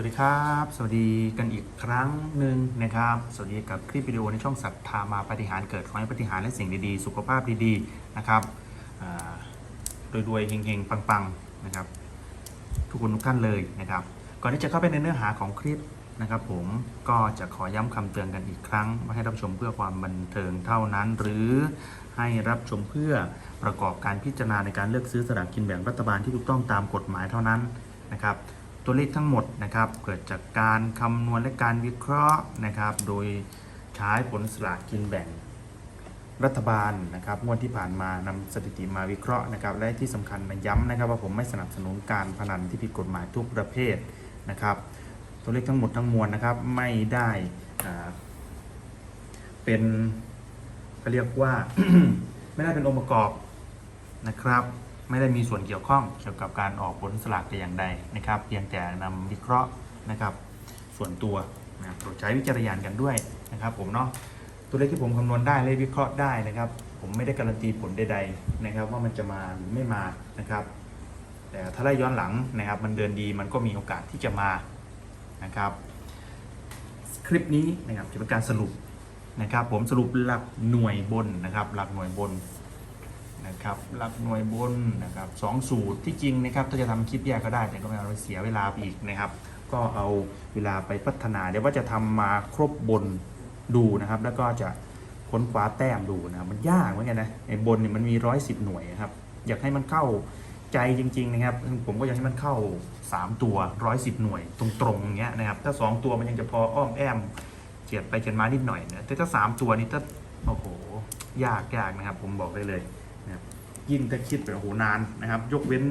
วัสดีครับ สวัสดีกันอีกครั้งหนึ่งนะครับ สวัสดีกับคลิปวิดีโอในช่องสัตธามาปฏิหารเกิดขอให้ปฏิหารและสิ่งดีๆ สุขภาพดีๆนะครับรวยๆเฮงๆ ปังๆนะครับ ทุกคนทุกท่านเลยนะครับ ก่อนที่จะเข้าไปในเนื้อหาของคลิปนะครับ ผมก็จะขอย้ำคำเตือนกันอีกครั้งว่าให้รับชมเพื่อความบันเทิงเท่านั้น หรือให้รับชมเพื่อประกอบการพิจารณาในการเลือกซื้อสลากกินแบ่งรัฐบาลที่ถูกต้องตามกฎหมายเท่านั้นนะครับ ตัวเลขทั้งหมดนะครับ เกิดจากการคำนวณและการวิเคราะห์นะครับ โดยใช้ผลสลากกินแบ่งรัฐบาลนะครับงวดที่ผ่านมานำสถิติมาวิเคราะห์นะครับ และที่สำคัญมาย้ำนะครับ ว่าผมไม่สนับสนุนการพนันที่ผิดกฎหมายทุกประเภทนะครับ ตัวเลขทั้งหมดทั้งมวลนะครับ ไม่ได้เป็นเขาเรียกว่า ไม่ได้เป็นองค์ประกอบนะครับ ไม่ได้มีส่วนเกี่ยวข้องเกี่ยวกับการออกผลสลากแต่อย่างใดนะครับ เพียงแต่นำวิเคราะห์นะครับ ส่วนตัวนะโปรดใช้วิจารณญาณกันด้วยนะครับ ผมเนาะตัวเลขที่ผมคำนวณได้และวิเคราะห์ได้นะครับ ผมไม่ได้การันตีผลใดๆนะครับ ว่ามันจะมาหรือไม่มานะครับ แต่ถ้าได้ย้อนหลังนะครับ มันเดินดีมันก็มีโอกาสที่จะมานะครับ คลิปนี้นะครับจะเป็นการสรุปนะครับ ผมสรุปหลักหน่วยบนนะครับ หลักหน่วยบน นะครับหลักหน่วยบนนะครับสองสูตรที่จริงนะครับถ้าจะทำคลิปแยกก็ได้แต่ก็ไม่เอาไปเสียเวลาไปอีกนะครับ ก็เอาเวลาไปพัฒนาเดี๋ยวว่าจะทำมาครบบนดูนะครับ แล้วก็จะค้นคว้าแต้มดูนะมันยากเหมือนกันนะไอ้บนเนี่ยมันมีร้อยสิบหน่วยนะครับอยากให้มันเข้าใจจริง ๆ นะครับ ผมก็อยากให้มันเข้า 3 ตัวร้อยสิบหน่วยตรงๆอย่างเงี้ยนะครับ ถ้า 2 ตัวมันยังจะพออ้อมแอมเจียดไปเจียดมานิดหน่อยนะแต่ถ้า 3 ตัวนี่ถ้าโอ้โห ยากยากนะครับ ผมบอกได้เลย ยิ่งถ้าคิดไปโอ้โหนานนะครับ ยกเว้น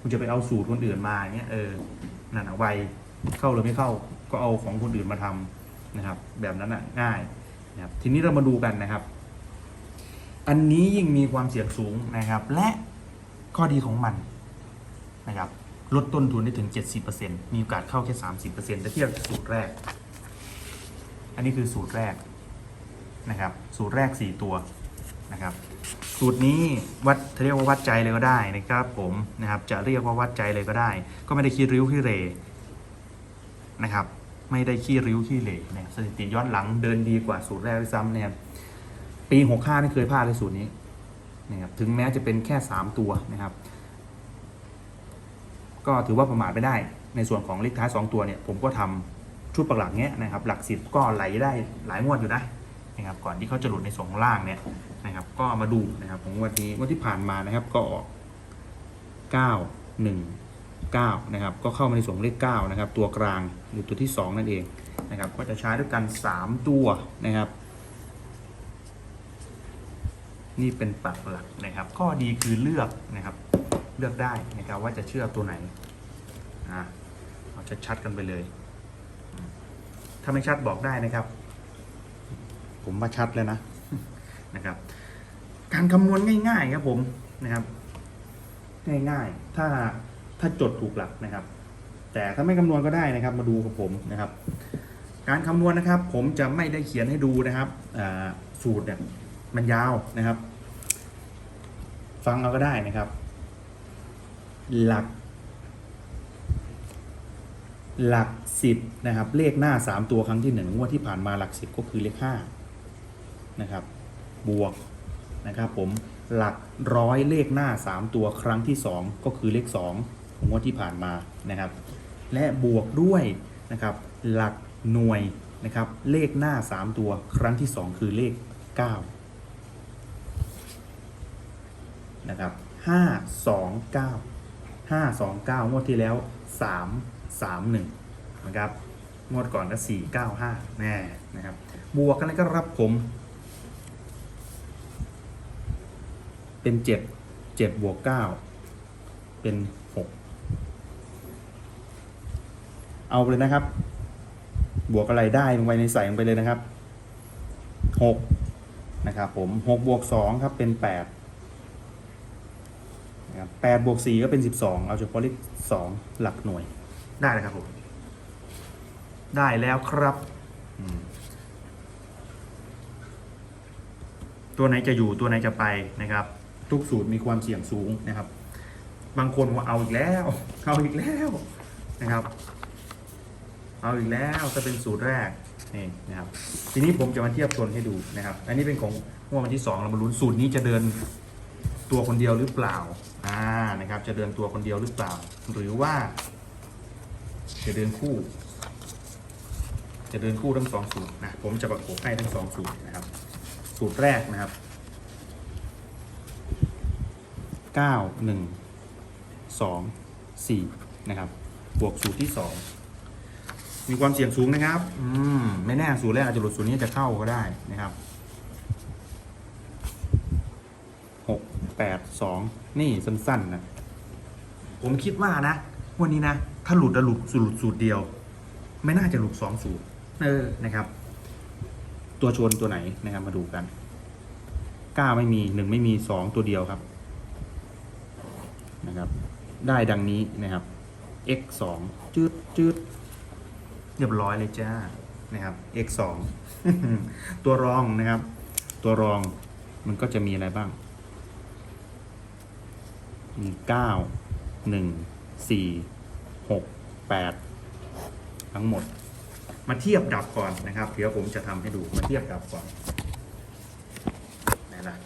คุณจะไปเอาสูตรคนอื่นมาอย่างเงี้ยเออนั่นอะไวเข้าหรือไม่เข้าก็เอาของคนอื่นมาทำนะครับ แบบนั้นอะง่ายนะครับทีนี้เรามาดูกันนะครับ อันนี้ยิ่งมีความเสี่ยงสูงนะครับ และข้อดีของมันนะครับลดต้นทุนได้ถึง 70%มีโอกาสเข้าแค่ 30%แต่เทียบกับสูตรแรก อันนี้คือสูตรแรกนะครับ สูตรแรก 4 ตัวนะครับ สูตรนี้วัดเรียกว่าวัดใจเลยก็ได้นะครับ ผมนะครับจะเรียกว่าวัดใจเลยก็ได้ ก็ไม่ได้คิดริ้วขี้เรนะครับ ไม่ได้ขี้ริ้วขี้เรนะครับสถิติย้อนหลังเดินดีกว่าสูตรแรกด้วยซ้ำนะครับปีหกห้าไม่เคยพลาดเลยสูตรนี้นะครับถึงแม้จะเป็นแค่สามตัวนะครับ ก็ถือว่าประมาทไม่ได้ ในส่วนของเลขท้ายสองตัวเนี่ย ผมก็ทำชุดประหลักเนี้ยนะครับ หลักสิบก็ไหลได้หลายงวดอยู่นะ นะครับก่อนที่เขาจะหลุดในส่วนของล่างเนี่ยนะครับ ก็มาดูนะครับของวันนี้วันที่ผ่านมานะครับก็ออกเก้าหนึ่ง9นะครับ ก็เข้ามาในส่วนขเลข9นะครับ ตัวกลางหรือตัวที่2นั่นเองนะครับ ก็จะใช้ด้วยกัน3ตัวนะครับนี่เป็นปักหลักนะครับ ข้อดีคือเลือกนะครับ เลือกได้นะครับว่าจะเชื่อตัวไหนอะเอาชัดๆกันไปเลย ถ้าไม่ชัดบอกได้นะครับ ผมมาชัดแล้วนะนะครับ การคำนวณง่ายๆครับผมนะครับ ง่ายๆ ถ้าถ้าจดถูกหลักนะครับ แต่ถ้าไม่คำนวณก็ได้นะครับ มาดูกับผมนะครับ การคำนวณนะครับ ผมจะไม่ได้เขียนให้ดูนะครับสูตรเนี่ยมันยาวนะครับ ฟังเอาก็ได้นะครับ หลัก หลักสิบนะครับ เลขหน้าสามตัวครั้งที่หนึ่งงวดที่ผ่านมาหลักสิบก็คือเลขห้า นะครับ บวกนะครับ ผมหลักร้อยเลขหน้า 3 ตัวครั้งที่ 2 ก็คือเลข2ของงวดที่ผ่านมานะครับ และบวกด้วยนะครับ หลักหน่วยนะครับ เลขหน้า 3 ตัวครั้งที่ 2 คือเลข9นะครับ5 2 9 5 2 9 งวดที่แล้ว 3 3 1นะครับงวดก่อนก็4 9 5แน่นะครับ บวกกันแล้วก็รับผม เป็นเจ็ดเจ็ดบวกเก้าเป็นหกเอาไปเลยนะครับ บวกอะไรได้ลงไปในใส่ลงไปเลยนะครับหกนะครับผมหกบวกสองครับเป็นแปดนะครับแปดบวกสี่ก็เป็นสิบสองเอาเฉพาะเลขสองหลักหน่วยได้เลยครับผมได้แล้วครับอืมตัวไหนจะอยู่ตัวไหนจะไปนะครับ ทุกสูตรมีความเสี่ยงสูงนะครับ บางคนว่าเอาอีกแล้ว เอาอีกแล้วนะครับ เอาอีกแล้วจะเป็นสูตรแรกนี่นะครับ ทีนี้ผมจะมาเทียบชนให้ดูนะครับ อันนี้เป็นของงวดวันที่สองเรามาลุ้นสูตรนี้จะเดินตัวคนเดียวหรือเปล่าอ่านะครับ จะเดินตัวคนเดียวหรือเปล่า หรือว่า จะเดินคู่ จะเดินคู่ทั้งสองสูตรนะผมจะประกบให้ทั้งสองสูตรนะครับ สูตรแรกนะครับ เก้าหนึ่งสองสี่นะครับ บวกสูตรที่สองมีความเสี่ยงสูงนะครับ อืม ไม่แน่สูตรแรกอาจจะหลุดสูตรนี้จะเข้าก็ได้นะครับหกแปดสองนี่สั้นๆนะผมคิดว่านะ วันนี้นะ ถ้าหลุดจะหลุดสูตรสูตรเดียว ไม่น่าจะหลุดสองสูตรเออนะครับ ตัวชนตัวไหนนะครับมาดูกันเก้าไม่มีหนึ่งไม่มีสองตัวเดียวครับ นะครับ ได้ดังนี้นะครับ x สองจืดจืดเรียบร้อยเลยจ้านะครับ x สองตัวรองนะครับ ตัวรองมันก็จะมีอะไรบ้าง มีเก้าหนึ่งสี่หกแปดทั้งหมด มาเทียบดับก่อนนะครับ เดี๋ยวผมจะทำให้ดูมาเทียบดับก่อนไหนล่ะ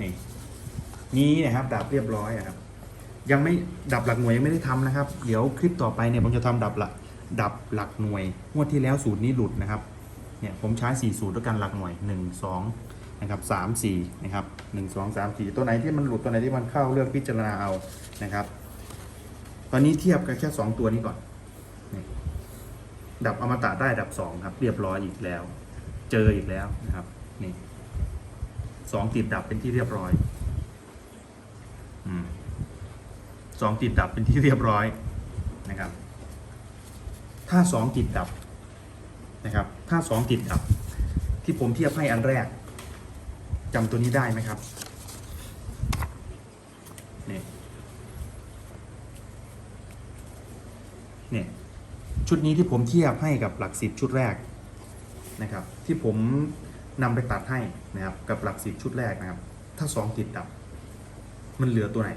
นี่ นี้นะครับ ดับเรียบร้อยอะครับ ยังไม่ดับหลักหน่วยยังไม่ได้ทำนะครับ เดี๋ยวคลิปต่อไปเนี่ยผมจะทำดับหลักดับหลักหน่วยงวดที่แล้วสูตรนี้หลุดนะครับเนี่ยผมใช้4สูตรด้วยกันหลักหน่วย 1 2นะครับ3 4นะครับ1 2 3 4 ตัวไหนที่มันหลุดตัวไหนที่มันเข้าเลือกพิจารณาเอานะครับ ตอนนี้เทียบกันแค่ 2 ตัวนี้ก่อนดับอมตะได้ดับ 2 ครับ เรียบร้อยอีกแล้ว เจออีกแล้วนะครับนี่สองติดดับเป็นที่เรียบร้อย สองติดดับเป็นที่เรียบร้อยนะครับ ถ้าสองติดดับนะครับ ถ้าสองติดดับ ที่ผมเทียบให้อันแรกจำตัวนี้ได้ไหมครับนี่เนี่ยชุดนี้ที่ผมเทียบให้กับหลักสิบชุดแรกนะครับ ที่ผมนำไปตัดให้นะครับกับหลักสิบชุดแรกนะครับ ถ้าสองติดดับ มันเหลือตัวไหน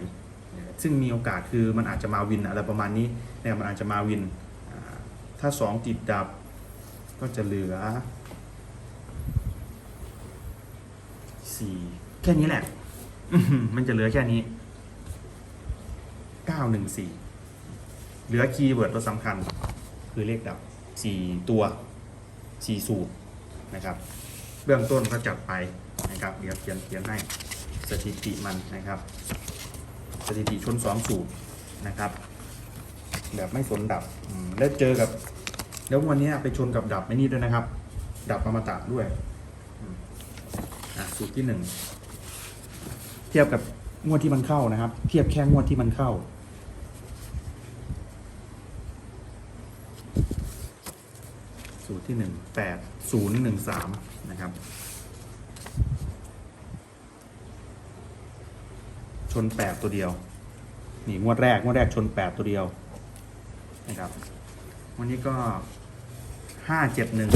ซึ่งมีโอกาสคือมันอาจจะมาวินอะไรประมาณนี้นะครับมันอาจจะมาวิน ถ้าสองติดดับก็จะเหลือสี่แค่นี้แหละ มันจะเหลือแค่นี้เก้าหนึ่งสี่เหลือคีย์เวิร์ดตัวสำคัญ คือเลขดับสี่ตัวสี่สูตรนะครับ เบื้องต้นก็จัดไปนะครับ เดี๋ยวเขียนเขียนให้ ถิติมันนะครับ สถิติชนสองสูตรนะครับ แบบไม่สนดับแล้วเจอกับ แล้ววันนี้ไปชนกับดับไม่นี่ด้วยนะครับ ดับอมตะด้วยอะสูตรที่หนึ่งเทียบกับงวดที่มันเข้านะครับ เทียบแค่งวดที่มันเข้าสูตรที่หนึ่งแปดศูนย์หนึ่งสามนะครับ ชนแปดตัวเดียว นี่งวดแรกงวดแรกชนแปดตัวเดียวนะครับ วันนี้ก็ห้าเจ็ดหนึ่ง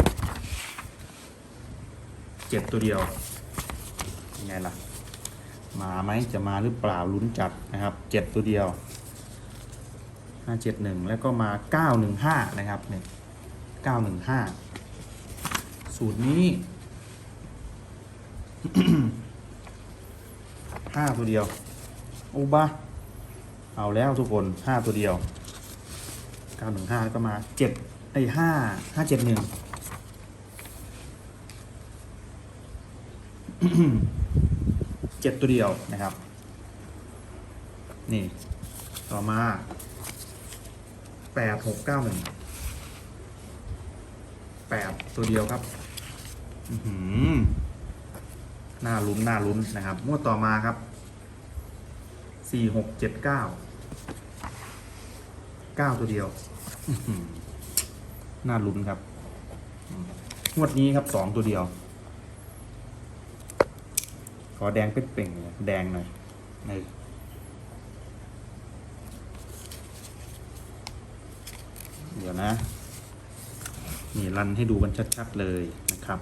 เจ็ดตัวเดียวยังไงล่ะ มาไหมจะมาหรือเปล่าลุ้นจัดนะครับเจ็ดตัวเดียวห้าเจ็ดหนึ่งแล้วก็มาเก้าหนึ่งห้านะครับเนี่ยเก้าหนึ่งห้าสูตรนี้ห้าตัวเดียว อุบะเอาแล้วทุกคนห้าตัวเดียวเก้าหนึ่งห้าก็มาเจ็ดไอ้ห้าห้าเจ็ดหนึ่งเจ็ดตัวเดียวนะครับ นี่ ต่อมาแปดหกเก้าหนึ่งแปดตัวเดียวครับอือหือน่าลุ้นน่าลุ้นนะครับงวดต่อมาครับ สี่หกเจ็ดเก้าเก้าตัวเดียวน่าลุ้นครับงวดนี้ครับสองตัวเดียว ขอแดงเป่งๆเลยแดงหน่อยในเดี๋ยวนะ นี่รันให้ดูกันชัด ๆ เลยนะครับ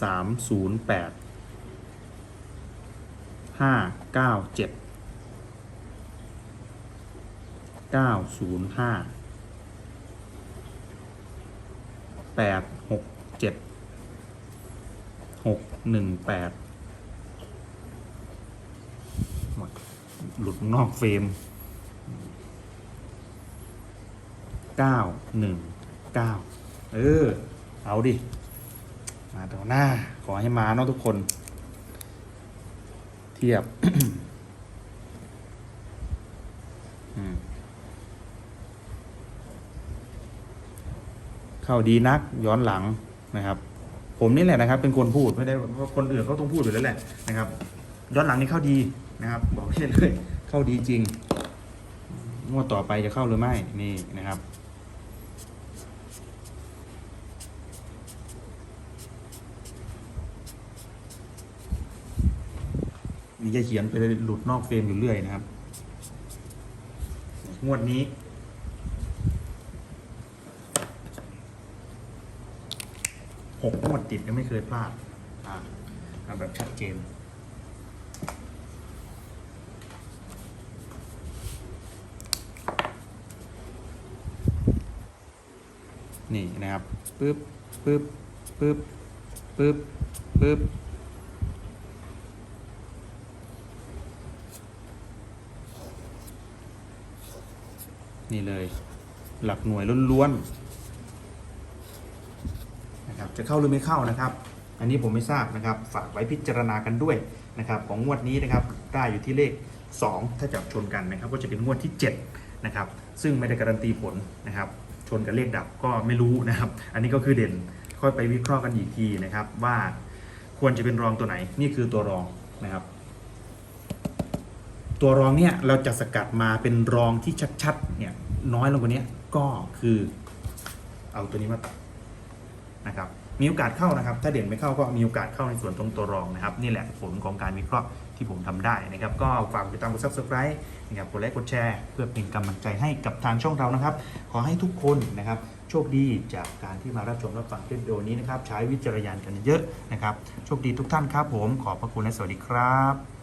สามศูนย์แปดห้าเก้าเจ็ดเก้าศูนย์ห้าแปดหกเจ็ดหกหนึ่งแปดหลุดนอกเฟรมเก้าหนึ่งเก้าเออ เอาดิ ต่อหน้า ขอให้มาเนาะทุกคน เทียบเข้าดีนักย้อนหลังนะครับ ผมนี่แหละนะครับ เป็นคนพูดไม่ได้ว่าคนอื่นเขาต้องพูดอยู่แล้วแหละนะครับ ย้อนหลังนี่เข้าดีนะครับ บอกให้เลย เข้าดีจริงงวดต่อไปจะเข้าหรือไม่นี่นะครับ นี่จะเขียนไปหลุดนอกเฟรมอยู่เรื่อยนะครับ งวดนี้ หกงวดติดยังไม่เคยพลาด อ่าแบบชัดเจนนี่นะครับปึ๊บปึ๊บปึ๊บปึ๊บปึ๊บ นี่เลย หลักหน่วยล้วนๆนะครับจะเข้าหรือไม่เข้านะครับ อันนี้ผมไม่ทราบนะครับ ฝากไว้พิจารณากันด้วยนะครับ ของงวดนี้นะครับได้อยู่ที่เลข 2 ถ้าจับชนกันนะครับ ก็จะเป็นงวดที่ 7 นะครับ ซึ่งไม่ได้การันตีผลนะครับ ชนกับเลขดับก็ไม่รู้นะครับ อันนี้ก็คือเด่นค่อยไปวิเคราะห์กันอีกทีนะครับว่าควรจะเป็นรองตัวไหนนี่คือตัวรองนะครับ ตัวรองเนี่ยเราจะสกัดมาเป็นรองที่ชัดๆเนี่ย น้อยลงกว่านี้ก็คือเอาตัวนี้มาตัดนะครับมีโอกาสเข้านะครับ ถ้าเด่นไม่เข้าก็มีโอกาสเข้าในส่วนตรงตัวรองนะครับ นี่แหละผลของการวิเคราะห์ที่ผมทำได้นะครับ ก็ฝากติดตามกด subscribe นะครับกดไลค์กดแชร์เพื่อเป็นกำลังใจให้กับทางช่องเรานะครับ ขอให้ทุกคนนะครับ โชคดีจากการที่มารับชมรับฟังคลิปวิดีโอนี้นะครับ ใช้วิจารณญาณกันเยอะนะครับ โชคดีทุกท่านครับผมขอบพระคุณและสวัสดีครับ